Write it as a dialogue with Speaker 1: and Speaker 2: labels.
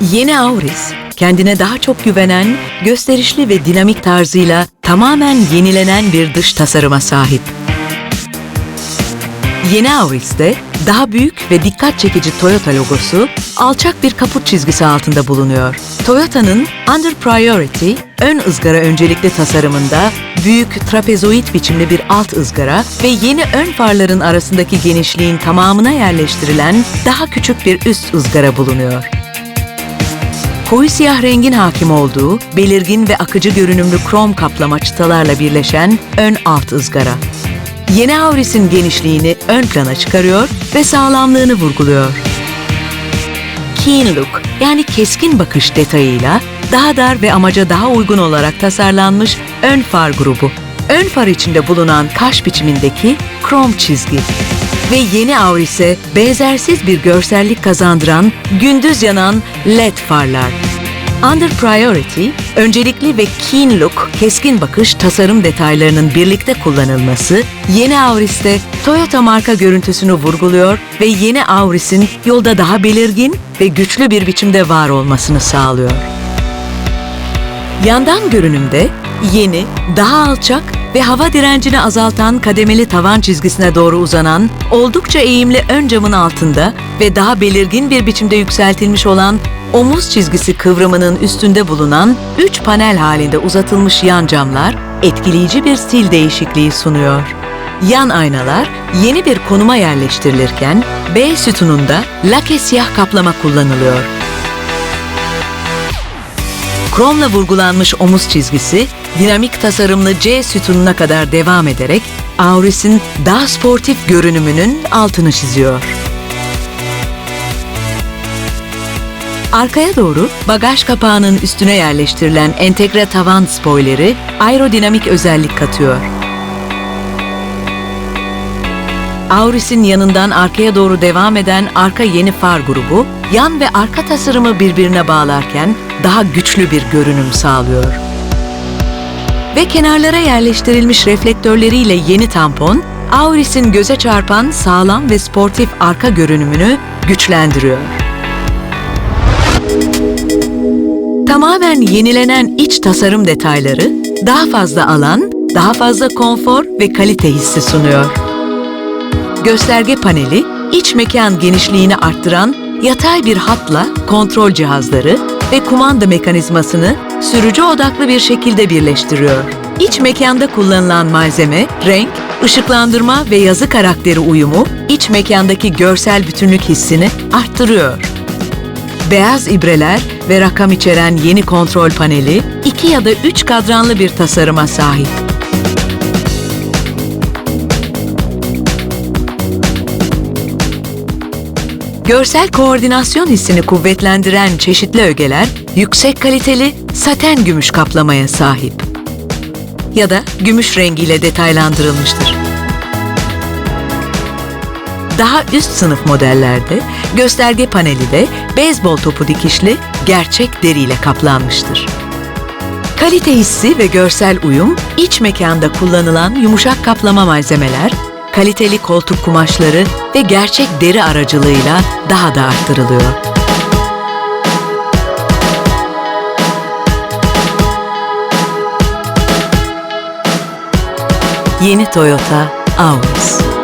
Speaker 1: Yeni Auris, kendine daha çok güvenen, gösterişli ve dinamik tarzıyla tamamen yenilenen bir dış tasarıma sahip. Yeni Auris'te daha büyük ve dikkat çekici Toyota logosu alçak bir kaput çizgisi altında bulunuyor. Toyota'nın Under Priority ön ızgara öncelikli tasarımında büyük trapezoid biçimli bir alt ızgara ve yeni ön farların arasındaki genişliğin tamamına yerleştirilen daha küçük bir üst ızgara bulunuyor. Koyu siyah rengin hakim olduğu, belirgin ve akıcı görünümlü krom kaplama çıtalarla birleşen ön alt ızgara. Yeni Auris'in genişliğini ön plana çıkarıyor ve sağlamlığını vurguluyor. Keen look yani keskin bakış detayıyla daha dar ve amaca daha uygun olarak tasarlanmış ön far grubu. Ön far içinde bulunan kaş biçimindeki krom çizgi ve yeni Auris'e benzersiz bir görsellik kazandıran gündüz yanan LED farlar. Under Priority, öncelikli ve keen look, keskin bakış tasarım detaylarının birlikte kullanılması, yeni Auris'te Toyota marka görüntüsünü vurguluyor ve yeni Auris'in yolda daha belirgin ve güçlü bir biçimde var olmasını sağlıyor. Yandan görünümde yeni, daha alçak ve hava direncini azaltan kademeli tavan çizgisine doğru uzanan, oldukça eğimli ön camın altında ve daha belirgin bir biçimde yükseltilmiş olan omuz çizgisi kıvrımının üstünde bulunan üç panel halinde uzatılmış yan camlar etkileyici bir stil değişikliği sunuyor. Yan aynalar yeni bir konuma yerleştirilirken B sütununda lake siyah kaplama kullanılıyor. Kromla vurgulanmış omuz çizgisi, dinamik tasarımlı C sütununa kadar devam ederek Auris'in daha sportif görünümünün altını çiziyor. Arkaya doğru bagaj kapağının üstüne yerleştirilen entegre tavan spoileri aerodinamik özellik katıyor. Auris'in yanından arkaya doğru devam eden arka yeni far grubu, yan ve arka tasarımı birbirine bağlarken daha güçlü bir görünüm sağlıyor. Ve kenarlara yerleştirilmiş reflektörleriyle yeni tampon, Auris'in göze çarpan sağlam ve sportif arka görünümünü güçlendiriyor. Tamamen yenilenen iç tasarım detayları, daha fazla alan, daha fazla konfor ve kalite hissi sunuyor. Gösterge paneli, iç mekan genişliğini arttıran yatay bir hatla kontrol cihazları ve kumanda mekanizmasını sürücü odaklı bir şekilde birleştiriyor. İç mekanda kullanılan malzeme, renk, ışıklandırma ve yazı karakteri uyumu iç mekandaki görsel bütünlük hissini arttırıyor. Beyaz ibreler ve rakam içeren yeni kontrol paneli iki ya da üç kadranlı bir tasarıma sahip. Görsel koordinasyon hissini kuvvetlendiren çeşitli ögeler yüksek kaliteli saten gümüş kaplamaya sahip. Ya da gümüş rengiyle detaylandırılmıştır. Daha üst sınıf modellerde gösterge paneli de beyzbol topu dikişli gerçek deriyle kaplanmıştır. Kalite hissi ve görsel uyum, iç mekanda kullanılan yumuşak kaplama malzemeler, kaliteli koltuk kumaşları ve gerçek deri aracılığıyla daha da arttırılıyor. Yeni Toyota Auris